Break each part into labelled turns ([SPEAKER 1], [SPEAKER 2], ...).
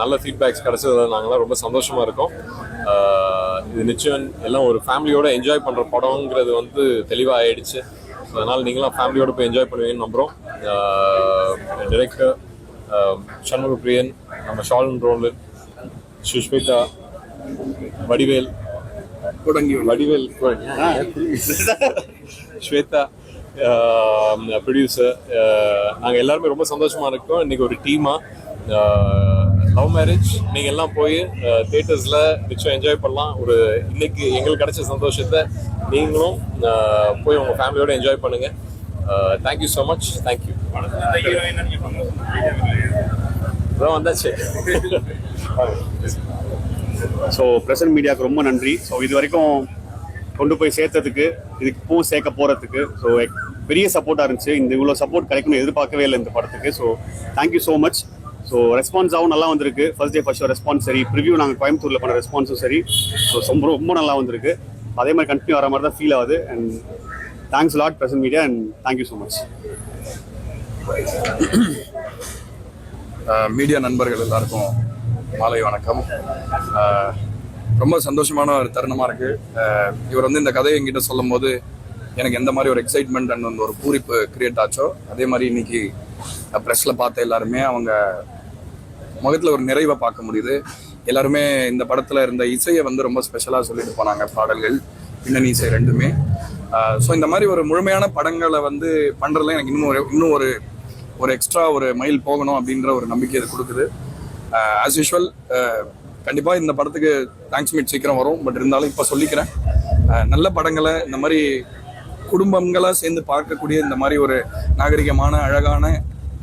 [SPEAKER 1] நல்ல ஃபீட்பேக்ஸ் கிடைச்சதுல நாங்களாம் ரொம்ப சந்தோஷமா இருக்கோம். இது நிச்சயம் எல்லாம் ஒரு ஃபேமிலியோட என்ஜாய் பண்ற படம்ங்கிறது வந்து தெளிவாக ஆயிடுச்சு ஸோ அதனால நீங்களாம் ஃபேமிலியோட போய் என்ஜாய் பண்ணுவீங்கன்னு நம்புகிறோம் டிரெக்டர் சண்முக பிரியன் நம்ம ஷாலன் ரோலன் சுஷ்மிதா வடிவேல் வடிவேல் ஸ்வேதா ப்ரொடியூசர் நாங்கள் எல்லாருமே ரொம்ப சந்தோஷமா இருக்கோம். இன்னைக்கு ஒரு டீமாக லவ் மேரேஜ் நீங்கள் எல்லாம் போய் தேட்டர்ஸில் நிச்சயம் என்ஜாய் பண்ணலாம். ஒரு இன்னைக்கு எங்களுக்கு கிடைச்ச சந்தோஷத்தை நீங்களும் போய் உங்கள் ஃபேமிலியோட என்ஜாய் பண்ணுங்க. தேங்க்யூ ஸோ மச் தேங்க்யூ அதான் வந்தாச்சு.
[SPEAKER 2] ஸோ பிரசன்ட் மீடியாவுக்கு ரொம்ப நன்றி. ஸோ இது வரைக்கும் கொண்டு போய் சேர்த்ததுக்கு இதுக்கு பூ சேர்க்க போகிறதுக்கு ஸோ பெரிய சப்போர்ட்டாக இருந்துச்சு. இந்த இவ்வளோ சப்போர்ட் கிடைக்கும்னு எதிர்பார்க்கவே இல்லை இந்த படத்துக்கு. So thank you so much so ரெஸ்பான்ஸாகவும் நல்லா வந்திருக்கு. First day first show response சரி. ப்ரிவியூ நாங்கள் கோயம்புத்தூரில் பண்ண ரெஸ்பான்ஸும் சரி. ஸோ ரொம்ப ரொம்ப நல்லா வந்திருக்கு. அதே மாதிரி கண்டினியூ வர மாதிரி தான் ஃபீல் ஆகுது. And thanks lot present media and thank you so much
[SPEAKER 3] media நண்பர்கள் எல்லாருக்கும் மாலை வணக்கம். Uh, ரொம்ப சந்தோஷமான ஒரு தருணமாக இருக்குது uh, இவர் வந்து இந்த கதையை என்கிட்ட சொல்லும் போது எனக்கு எந்த மாதிரி ஒரு எக்ஸைட்மெண்ட் அண்ட் வந்து ஒரு பூரிப்பு கிரியேட் ஆச்சோ அதே மாதிரி இன்னைக்கு ப்ரெஸ்ஸில் பார்த்த எல்லாருமே அவங்க முகத்தில் ஒரு நிறைவை பார்க்க முடியுது. எல்லாருமே இந்த படத்தில் இருந்த இசையை வந்து ரொம்ப ஸ்பெஷலாக சொல்லிட்டு போனாங்க பாடல்கள். பின்னணி இசை ரெண்டுமே. ஸோ இந்த மாதிரி ஒரு முழுமையான படங்களை வந்து பண்ணுறதுல எனக்கு இன்னும் ஒரு இன்னும் ஒரு ஒரு எக்ஸ்ட்ரா ஒரு மைல் போகணும் அப்படின்ற ஒரு நம்பிக்கை இது கொடுக்குது. ஆஸ் யூஷுவல் கண்டிப்பாக இந்த படத்துக்கு தேங்க்ஸ் மீட் சீக்கிரம் வரும். பட் இருந்தாலும் இப்போ சொல்லிக்கிறேன். நல்ல படங்களை இந்த மாதிரி குடும்பங்களாக சேர்ந்து பார்க்கக்கூடிய இந்த மாதிரி ஒரு நாகரிகமான அழகான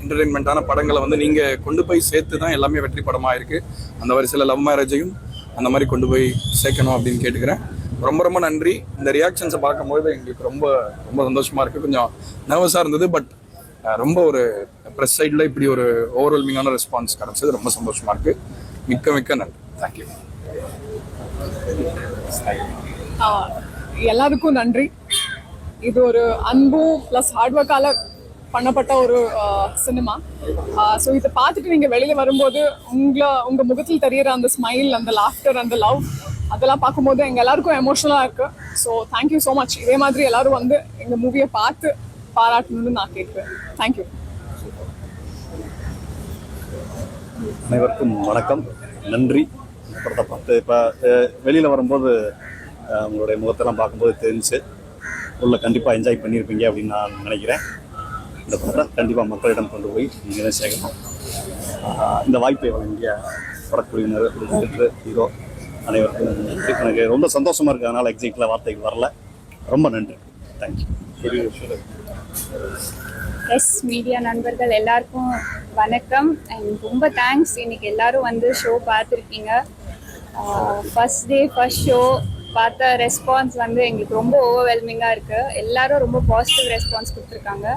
[SPEAKER 3] என்டர்டெயின்மெண்ட்டான படங்களை வந்து நீங்கள் கொண்டு போய் சேர்த்து தான் எல்லாமே வெற்றி படமாக இருக்குது அந்த வரிசையில் லவ் மேரேஜையும் அந்த மாதிரி கொண்டு போய் சேர்க்கணும் அப்படின்னு கேட்டுக்கிறேன். ரொம்ப ரொம்ப நன்றி. இந்த ரியாக்ஷன்ஸை பார்க்கும்போது எங்களுக்கு ரொம்ப ரொம்ப சந்தோஷமாக இருக்குது கொஞ்சம் நர்வஸாக இருந்தது பட் ரொம்ப ஒரு ப்ரெஸ் சைடில் இப்படி ஒரு ஓவர்வெல்மிங்கான ரெஸ்பான்ஸ் கிடச்சது. ரொம்ப சந்தோஷமாக இருக்குது மிக்க மிக்க நன்றி. தேங்க்யூ
[SPEAKER 4] எல்லாருக்கும் நன்றி. இது ஒரு அன்பு ப்ளஸ் ஹார்ட் ஒர்க்கால பண்ணப்பட்ட ஒரு சினிமா. ஸோ இதை பார்த்துட்டு நீங்கள் வெளியில் வரும்போது உங்களை உங்கள் முகத்தில் தெரியிற அந்த ஸ்மைல் அந்த லாஃப்டர் அந்த லவ் அதெல்லாம் பார்க்கும்போது எங்கள் எல்லாருக்கும் எமோஷனலாக இருக்குது ஸோ தேங்க்யூ ஸோ மச் இதே மாதிரி எல்லாரும் வந்து எங்கள் மூவியை பார்த்து பாராட்டணும்னு நான் கேட்குறேன். தேங்க்யூ
[SPEAKER 2] அனைவருக்கும் வணக்கம். நன்றி. படத்தை பார்த்து இப்போ வெளியில் வரும்போது உங்களுடைய முகத்தெல்லாம் பார்க்கும்போது தெரிஞ்சு உள்ள கண்டிப்பாக என்ஜாய் பண்ணியிருப்பீங்க அப்படின்னு நான் நினைக்கிறேன். இந்த படத்தை கண்டிப்பாக மக்களிடம் கொண்டு போய் நீங்கள் தான் சேர்க்கணும் இந்த வாய்ப்பை வழங்கிய படக்குழுவினர் டைரக்டர், ஹீரோ அனைவருக்கும் நன்றி. எனக்கு ரொம்ப சந்தோஷமாக இருக்குது அதனால் எக்ஸிக்டில் வார்த்தைக்கு வரல. ரொம்ப நன்றி. தேங்க்யூ
[SPEAKER 5] எஸ் மீடியா நண்பர்கள் எல்லாருக்கும் வணக்கம். அண்ட் ரொம்ப தேங்க்ஸ் இன்னைக்கு எல்லாரும் வந்து ஷோ பார்த்துருக்கீங்க. ஃபர்ஸ்ட் டே ஃபர்ஸ்ட் ஷோ பார்த்த ரெஸ்பான்ஸ் வந்து எங்களுக்கு ரொம்ப ஓவர்வெல்மிங்காக இருக்குது எல்லாரும் ரொம்ப பாசிட்டிவ் ரெஸ்பான்ஸ் கொடுத்துருக்காங்க.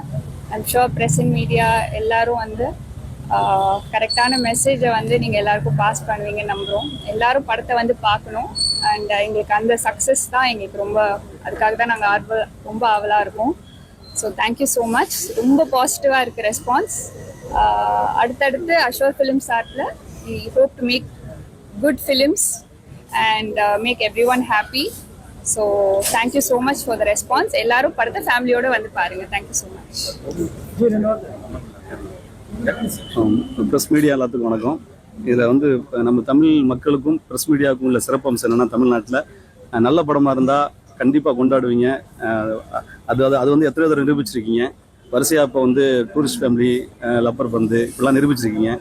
[SPEAKER 5] ஐம் ஷோர் ப்ரெசன்ட் மீடியா எல்லாரும் வந்து கரெக்டான மெசேஜை வந்து நீங்கள் எல்லாருக்கும் பாஸ் பண்ணுவீங்க நம்புகிறோம் எல்லாரும் படத்தை வந்து பார்க்கணும். அண்ட் எங்களுக்கு அந்த சக்ஸஸ் தான் எங்களுக்கு ரொம்ப அதுக்காக தான் நாங்கள் ஆர்வ ரொம்ப ஆவலாக இருக்கோம். ஸோ தேங்க்யூ ஸோ மச் ரொம்ப பாசிட்டிவாக இருக்குது ரெஸ்பான்ஸ் அடுத்தடுத்து ashore films ஆர்ட்டில் we hope to make good films and make every one happy so thank you so much for the response எல்லாரும் படத்தை ஃபேமிலியோடு வந்து பாருங்கள் thank you so much
[SPEAKER 2] press media எல்லாத்துக்கும் வணக்கம். இதில் வந்து நம்ம தமிழ் மக்களுக்கும் ப்ரெஸ் மீடியாவுக்கும் உள்ள சிறப்பம்சம் என்னென்னா தமிழ்நாட்டில் நல்ல படமாக இருந்தால் கண்டிப்பாக கொண்டாடுவீங்க. அது அது அது வந்து எத்தனை தடவை நிரூபிச்சிருக்கீங்க. வரிசையாக இப்போ வந்து டூரிஸ்ட் ஃபேமிலி லப்பர் பந்து இப்படிலாம் நிரூபிச்சிருக்கீங்க.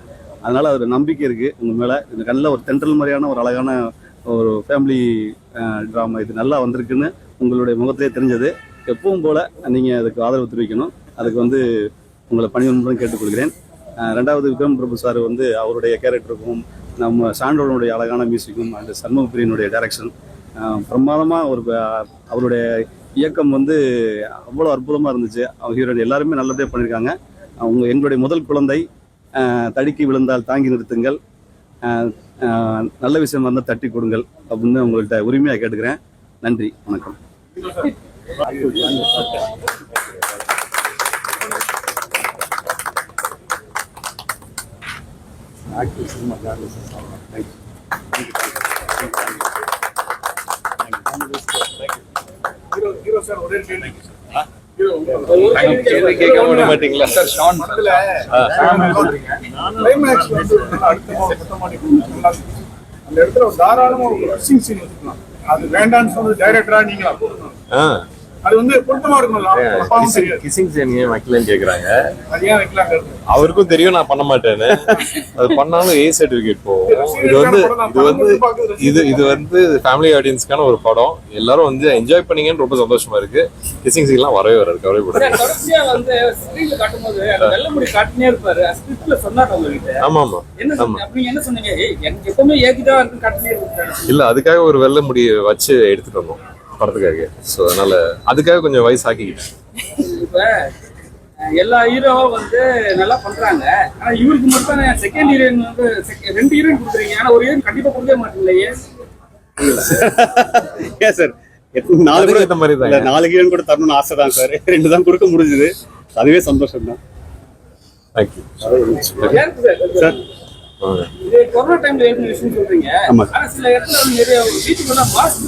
[SPEAKER 2] அதனால் அது நம்பிக்கை இருக்குது உங்கள் மேலே இந்த நல்ல ஒரு தென்றல் மாதிரியான ஒரு அழகான ஒரு ஃபேமிலி ட்ராமா இது நல்லா வந்திருக்குன்னு உங்களுடைய முகத்திலே தெரிஞ்சது. எப்பவும் போல் நீங்கள் அதுக்கு ஆதரவு தெரிவிக்கணும். அதுக்கு வந்து உங்களை பணிவன்புடன் கேட்டுக்கொள்கிறேன். ரெண்டாவது விக்ரம் பிரபு சார் வந்து அவருடைய கேரக்டருக்கும் நம்ம சான்றோனுடைய அழகான மியூசிக்கும் அண்ட் சண்முகப்பிரியனுடைய டைரக்ஷன் பிரமாதமாக ஒரு அவருடைய இயக்கம் வந்து அவ்வளோ அற்புதமாக இருந்துச்சு. அவங்க ஹீரோயின் எல்லாருமே நல்லபடியாக பண்ணியிருக்காங்க அவங்க எங்களுடைய முதல் குழந்தை தடுக்கி விழுந்தால் தாங்கி நிறுத்துங்கள். நல்ல விஷயம் வந்தால் தட்டி கொடுங்கள் அப்படின்னு உங்கள்கிட்ட உரிமையாக கேட்டுக்கிறேன். நன்றி வணக்கம்.
[SPEAKER 6] ஆக்டிவ் சினிமா ஜேர்னலிஸ்ட்
[SPEAKER 1] கேட்க மாட்டீங்களா?
[SPEAKER 3] சார் ஷான்
[SPEAKER 7] அந்த இடத்துல ஒரு தாராளமா ஒரு ரஷிங் சீன் வச்சுக்கலாம். அது வேண்டாம்னு சொன்னது டைரக்டரா நீங்களா
[SPEAKER 1] ஆ.
[SPEAKER 7] அது வந்து பொருத்தமா தெரியாது.
[SPEAKER 1] கிசிங் சீன் ஏன் வைக்கலன்னு கேக்குறாங்க. அவருக்கும் தெரியும் நான் பண்ண மாட்டேன்னு. அது பண்ணாலும் ஏ சர்டிபிகேட் போகும் இது வந்து இது வந்து இது இது வந்து ஃபேமிலி ஆடியன்ஸ்க்கான ஒரு படம். எல்லாரும் வந்து என்ஜாய் பண்ணீங்கன்னு ரொம்ப சந்தோஷமா இருக்கு. கிசிங் சீன்லாம் வரவே வராது கவலை
[SPEAKER 8] உங்ககிட்ட
[SPEAKER 1] ஆமா ஆமா.
[SPEAKER 8] என்ன
[SPEAKER 1] ஆமா. இல்ல அதுக்காக ஒரு வெள்ளை முடி வச்சு எடுத்துட்டு வந்தோம். படத்துக்காக. ஸோ அதனால அதுக்காக கொஞ்சம் வயசு ஆக்கிக்கிட்டேன்.
[SPEAKER 8] இப்ப எல்லா ஹீரோவும் வந்து நல்லா பண்றாங்க. ஆனா இவருக்கு மட்டும் செகண்ட் ஹீரோயின் வந்து ரெண்டு ஹீரோயின் கொடுக்குறீங்க. ஆனா ஒரு ஹீரோயின் கண்டிப்பா கொடுக்க மாட்டீங்களே ஏன்
[SPEAKER 6] சார் நாலு
[SPEAKER 1] ஏத்த மாதிரி தான்.
[SPEAKER 6] இல்ல, நாலு கீழன் கூட தரணும்னு ஆசை தான் சார் ரெண்டு தான் கொடுக்க முடிஞ்சது. அதுவே சந்தோஷம் தான்
[SPEAKER 8] சார் இது கொரோனா டைம்ல எழுதின விஷயம் சொல்றீங்க.
[SPEAKER 6] ஆமா.
[SPEAKER 8] ஆனா சில இடத்துல வந்து நிறைய வீட்டுக்கு வந்தா மாஸ்க்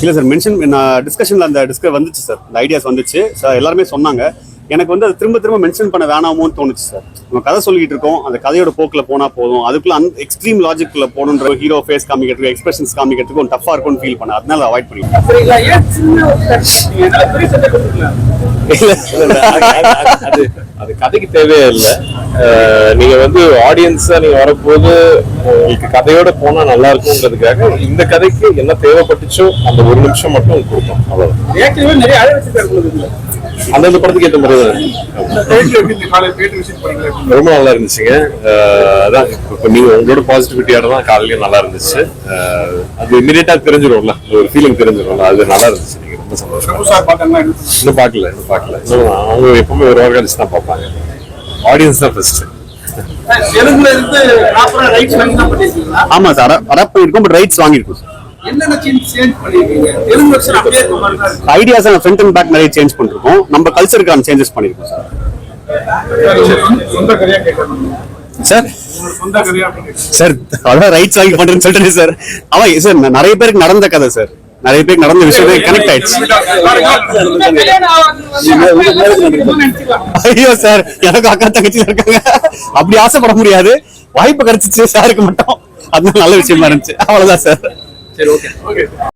[SPEAKER 6] இல்ல சார் மென்ஷன் நான் டிஸ்கஷன்ல அந்த டிஸ்க வந்துச்சு சார். இந்த ஐடியாஸ் வந்துச்சு. சார் எல்லாருமே சொன்னாங்க. எனக்கு வந்து அது திரும்ப திரும்ப மென்ஷன் பண்ண வேணாமோன்னு தோணுச்சு சார் நம்ம கதை சொல்லிட்டு இருக்கோம். அந்த கதையோட போக்கில் போனா போதும். அதுக்குள்ள அந்த எக்ஸ்ட்ரீம் லாஜிக்ல போகணுன்ற ஹீரோ ஃபேஸ் காமிக்கிறதுக்கு எக்ஸ்பிரஷன்ஸ் காமிக்கிறதுக்கு கொஞ்சம் டஃபா இருக்கும்னு ஃபீல் பண்ண அதனால அவாய்ட் பண்ணிட்டேன்.
[SPEAKER 1] அது அது கதைக்கு தேவையே இல்லை. நீங்க வந்து ஆடியன்ஸா நீங்க வரப்போது உங்களுக்கு கதையோட போனா நல்லா இருக்கும்ன்றதுக்காக இந்த கதைக்கு என்ன தேவைப்பட்டுச்சோ அந்த ஒரு நிமிஷம் மட்டும் அவ்வளவுதான்.
[SPEAKER 8] ஏற்கனவே நிறைய
[SPEAKER 1] அந்தந்த படத்துக்கு ஏற்ற மாதிரி தான்.
[SPEAKER 7] காலையில்?
[SPEAKER 1] ரொம்ப நல்லா இருந்துச்சுங்க. அதான் இப்போ நீங்க உங்களோட பாசிட்டிவிட்டியோட தான் காலையிலயும் நல்லா இருந்துச்சு. அது இமீடியட்டா தெரிஞ்சிடும்ல ஒரு ஃபீலிங் தெரிஞ்சிடும்ல அது நல்லா இருந்துச்சு. நீங்க ரொம்ப சந்தோஷம்? இன்னும் பார்க்கல இன்னும் பார்க்கல இன்னும் அவங்க எப்பவுமே ஒரு ஆர்கனைஸ் தான் பார்ப்பாங்க. ஆடியன்ஸ் தான் ஃபர்ஸ்ட்
[SPEAKER 6] ஆமா சார். அடாப்ட் பண்ணிருக்கோம் பட் ரைட்ஸ் வாங்கியிருக்கோம் sir. Ideas front and back நிறைய சேஞ்ச் பண்ணிருக்கோம். நம்ம கல்ச்சருக்கான சேஞ்சஸ் பண்ணிருக்கோம் சார்
[SPEAKER 7] சார்,
[SPEAKER 6] சார் அதான் ரைட்ஸ் வாங்கி பண்றேன்னு சொல்லிட்டேன் சார் அவன் சார் நிறைய பேருக்கு நடந்த கதை சார் நிறைய பேருக்கு நடந்த விஷயம் கனெக்ட் ஆயிடுச்சு. ஐயோ சார் எனக்கு அக்கா தங்கச்சி இருக்காங்க. அப்படி ஆசைப்பட முடியாது. வாய்ப்பு கிடைச்சிச்சு சாருக்கு மட்டும். அது நல்ல விஷயமா இருந்துச்சு. அவ்வளவுதான் சார்
[SPEAKER 7] ஓகே